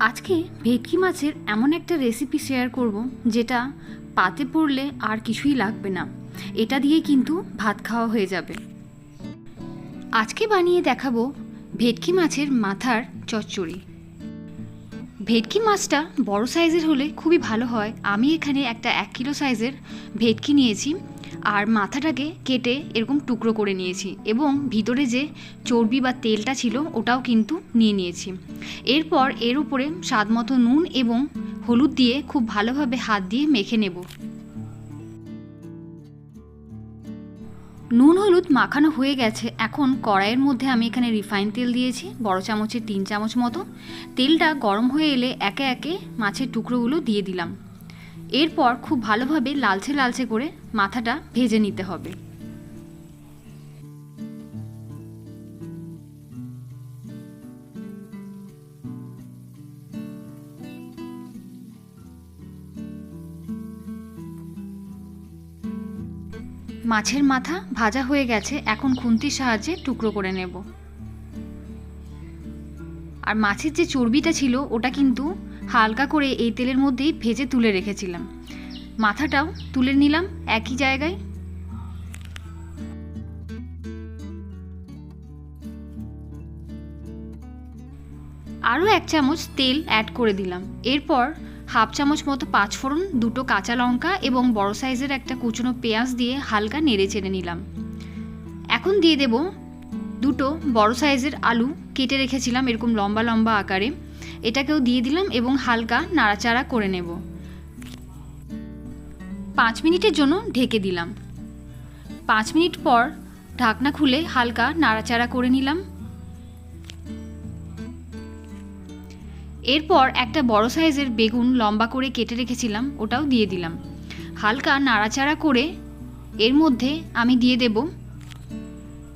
আজকে ভেটকি মাছের এমন একটা রেসিপি শেয়ার করব যেটা পাতে পড়লে আর কিছুই লাগবে না। এটা দিয়ে কিন্তু ভাত খাওয়া হয়ে যাবে। আজকে বানিয়ে দেখাবো ভেটকি মাছের মাথার চচ্চড়ি। ভেটকি মাছটা বড় সাইজের হলে খুবই ভালো হয়। আমি এখানে একটা এক কিলো সাইজের ভেটকি নিয়েছি। আর মাথাটাকে কেটে এরকম টুকরো করে নিয়েছি এবং ভিতরে যে চর্বি বা তেলটা ছিল ওটাও কিন্তু নিয়ে নিয়েছি। এরপর এর উপরে স্বাদ মতো নুন এবং হলুদ দিয়ে খুব ভালোভাবে হাত দিয়ে মেখে নেব। নুন হলুদ মাখানো হয়ে গেছে। এখন কড়াইয়ের মধ্যে আমি এখানে রিফাইন তেল দিয়েছি, বড় চামচের তিন চামচ মতো। তেলটা গরম হয়ে এলে একে একে মাছের টুকরোগুলো দিয়ে দিলাম। এরপর খুব ভালোভাবে লালচে লালচে করে মাথাটা ভেজে নিতে হবে। মাছের মাথা ভাজা হয়ে গেছে, এখন খুন্তির সাহায্যে টুকরো করে নেব। আর মাছের যে চর্বিটা ছিল, ওটা কিন্তু হালকা করে এই তেলের মধ্যেই ভেজে তুলে রেখেছিলাম। মাথাটাও তুলে নিলাম একই জায়গায়। আরও এক চামচ তেল অ্যাড করে দিলাম। এরপর হাফ চামচ মতো পাঁচফোড়ন, দুটো কাঁচা লঙ্কা এবং বড় সাইজের একটা কুচনো পেঁয়াজ দিয়ে হালকা নেড়ে চেড়ে নিলাম। এখন দিয়ে দেব দুটো বড় সাইজের আলু। কেটে রেখেছিলাম এরকম লম্বা লম্বা আকারে। এটাকেও দিয়ে দিলাম এবং হালকা নাড়াচাড়া করে নেব। পাঁচ মিনিটের জন্য ঢেকে দিলাম। পাঁচ মিনিট পর ঢাকনা খুলে হালকা নাড়াচাড়া করে নিলাম। এরপর একটা বড় সাইজের বেগুন লম্বা করে কেটে রেখেছিলাম, ওটাও দিয়ে দিলাম। হালকা নাড়াচাড়া করে এর মধ্যে আমি দিয়ে দেব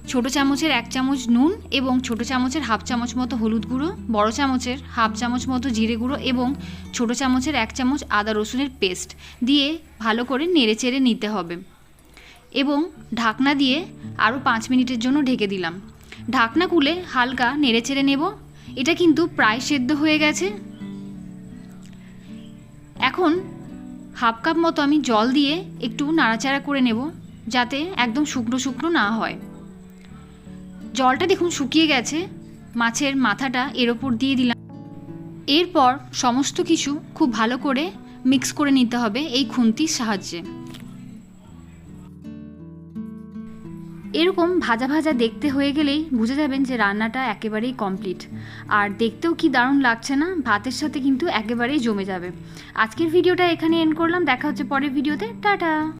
ছোট চামচের এক চামচ নুন এবং ছোট চামচের হাফ চামচ মতো হলুদ গুঁড়ো, বড় চামচের হাফ চামচ মতো জিরে গুঁড়ো এবং ছোট চামচের এক চামচ আদা রসুনের পেস্ট দিয়ে ভালো করে নেড়ে চেড়ে নিতে হবে। এবং ঢাকনা দিয়ে আরও পাঁচ মিনিটের জন্য ঢেকে দিলাম। ঢাকনা খুলে হালকা নেড়ে চেড়ে নেব। এটা কিন্তু প্রায় সেদ্ধ হয়ে গেছে। এখন হাফ কাপ মতো আমি জল দিয়ে একটু নাড়াচাড়া করে নেব যাতে একদম শুকনো শুকনো না হয়। জলটা দেখুন শুকিয়ে গেছে। মাছের মাথাটা এর ওপর দিয়ে দিলাম। এরপর সমস্ত কিছু খুব ভালো করে মিক্স করে নিতে হবে এই খুন্তির সাহায্যে। এরকম ভাজা ভাজা দেখতে হয়ে গেলেই বুঝে যাবেন যে রান্নাটা একেবারেই কমপ্লিট আর দেখতেও কি দারুণ লাগছে না? ভাতের সাথে কিন্তু একেবারেই জমে যাবে। আজকের ভিডিওটা এখানে এন্ড করলাম। দেখা হচ্ছে পরের ভিডিওতে। টাটা!